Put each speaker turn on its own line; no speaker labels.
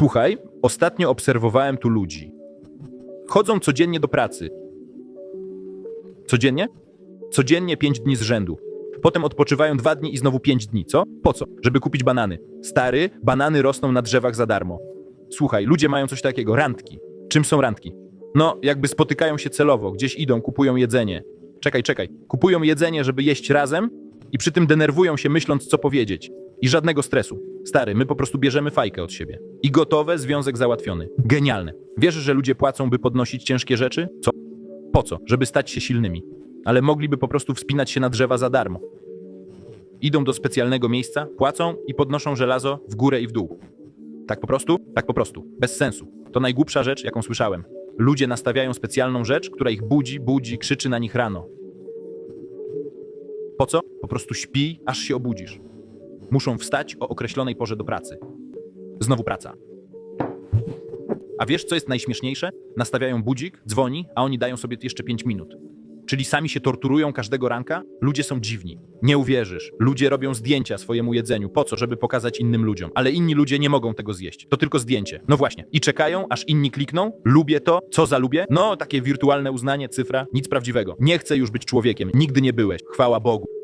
Słuchaj, ostatnio obserwowałem tu ludzi. Chodzą codziennie do pracy. Codziennie? Codziennie pięć dni z rzędu. Potem odpoczywają dwa dni i znowu pięć dni. Co? Po co? Żeby kupić banany. Stary, banany rosną na drzewach za darmo. Słuchaj, ludzie mają coś takiego, randki. Czym są randki? No, jakby spotykają się celowo, gdzieś idą, kupują jedzenie. Czekaj, czekaj. Kupują jedzenie, żeby jeść razem i przy tym denerwują się myśląc, co powiedzieć. I żadnego stresu. Stary, my po prostu bierzemy fajkę od siebie. I gotowe, związek załatwiony. Genialne. Wierzysz, że ludzie płacą, by podnosić ciężkie rzeczy? Co? Po co? Żeby stać się silnymi. Ale mogliby po prostu wspinać się na drzewa za darmo. Idą do specjalnego miejsca, płacą i podnoszą żelazo w górę i w dół. Tak po prostu? Tak po prostu. Bez sensu. To najgłupsza rzecz, jaką słyszałem. Ludzie nastawiają specjalną rzecz, która ich budzi, budzi, krzyczy na nich rano. Po co? Po prostu śpi, aż się obudzisz. Muszą wstać o określonej porze do pracy. Znowu praca. A wiesz, co jest najśmieszniejsze? Nastawiają budzik, dzwoni, a oni dają sobie jeszcze 5 minut. Czyli sami się torturują każdego ranka? Ludzie są dziwni. Nie uwierzysz. Ludzie robią zdjęcia swojemu jedzeniu. Po co? Żeby pokazać innym ludziom. Ale inni ludzie nie mogą tego zjeść. To tylko zdjęcie. No właśnie. I czekają, aż inni klikną. Lubię to. Co za lubię? No, takie wirtualne uznanie, cyfra. Nic prawdziwego. Nie chcę już być człowiekiem. Nigdy nie byłeś. Chwała Bogu.